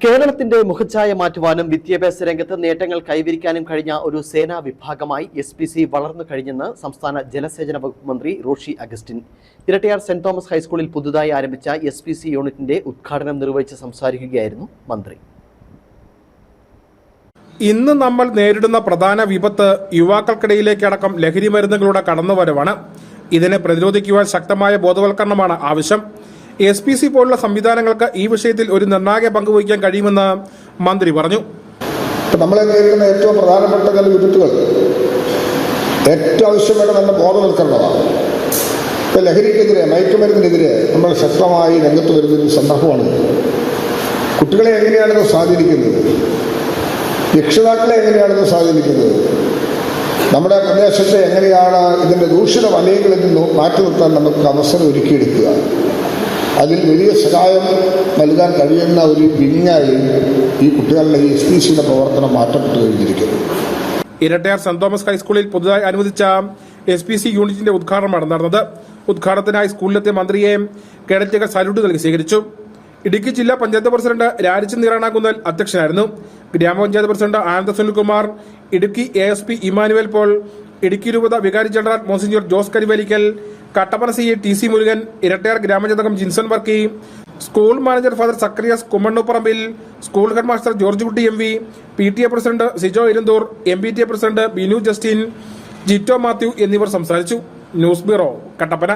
കേരളത്തിന്റെ മുഖച്ഛായ മാറ്റുവാനും വിദ്യാഭ്യാസ രംഗത്ത് നേട്ടങ്ങൾ കൈവരിക്കാനും കഴിഞ്ഞ ഒരു സേനാ വിഭാഗമായി എസ് പി സി വളർന്നു കഴിഞ്ഞെന്ന് സംസ്ഥാന ജലസേചന വകുപ്പ് മന്ത്രി റോഷി അഗസ്റ്റിൻ. ഇരട്ടയാർ സെന്റ് തോമസ് ഹൈസ്കൂളിൽ പുതുതായി ആരംഭിച്ച എസ് പി സി യൂണിറ്റിന്റെ ഉദ്ഘാടനം നിർവഹിച്ച് സംസാരിക്കുകയായിരുന്നു മന്ത്രി. ഇന്ന് നമ്മൾ നേരിടുന്ന പ്രധാന വിപത്ത് യുവാക്കൾക്കിടയിലേക്കടക്കം ലഹരി മരുന്നുകളുടെ കടന്നുവരവാണ്. ഇതിനെ പ്രതിരോധിക്കുവാൻ ശക്തമായ ബോധവൽക്കരണമാണ് ആവശ്യം. എസ് പി സി പോലുള്ള സംവിധാനങ്ങൾക്ക് ഈ വിഷയത്തിൽ ഒരു നിർണായക പങ്ക് വഹിക്കാൻ കഴിയുമെന്ന് മന്ത്രി പറഞ്ഞു. നമ്മളെ നേരിടുന്ന ഏറ്റവും പ്രധാനപ്പെട്ട ചില വിപത്തുകൾ ഏറ്റവും ആവശ്യമായിട്ട് നല്ല ബോധവൽക്കരണമാണ്. ഇപ്പം ലഹരിക്കെതിരെ മയക്കുമരുന്നിനെതിരെ നമ്മൾ ശക്തമായി രംഗത്ത് വരുന്നൊരു സന്ദർഭമാണ്. കുട്ടികളെ എങ്ങനെയാണിത് സ്വാധീനിക്കുന്നത്? രക്ഷിതാക്കളെ എങ്ങനെയാണിത് സ്വാധീനിക്കുന്നത്? നമ്മുടെ പ്രദേശത്തെ എങ്ങനെയാണ് ഇതിന്റെ ദൂഷിത വലയങ്ങളിൽ നിന്ന് മാറ്റി നിർത്താൻ നമുക്ക് അവസരം ഒരുക്കിയെടുക്കുക? അതിൽ വലിയ സഹായം നൽകാൻ കഴിയുന്ന ഒരു വിങ്ങായി ഈ കുട്ടികളുടെ ഈ എസ് പി സിയുടെ പ്രവർത്തനം മാറ്റപ്പെട്ടു കഴിഞ്ഞിരിക്കുന്നു. ഇരട്ടയാർ സെന്റ് തോമസ് ഹൈസ്കൂളിൽ പുതുതായി അനുവദിച്ച എസ് പി സി യൂണിറ്റിന്റെ ഉദ്ഘാടനമാണ് നടന്നത്. ഉദ്ഘാടനത്തിനായി സ്കൂളിലെത്തിയ മന്ത്രിയെ കേഡറ്റുകൾ സല്യൂട്ട് നൽകി സ്വീകരിച്ചു. ഇടുക്കി ജില്ലാ പഞ്ചായത്ത് പ്രസിഡന്റ് രാജിച്ച് നീറാണാകുന്നൽ അധ്യക്ഷനായിരുന്നു. ഗ്രാമപഞ്ചായത്ത് president Ananda Sunilkumar Idukki A S P Immanuel Paul Idukki രൂപത വികാരി general monsignor Jose Karivelikkal Kattappana C T C Murugan Irattayar ഗ്രാമജനകം Jinson Varkey school manager father Zacharias Kummannuparambil school head master George Kutty M V P T A president Sijo Irunthoor M P T A president Binu Justin Jitto Mathew എന്നിവർ സംസാരിച്ചു. News bureau Kattappana.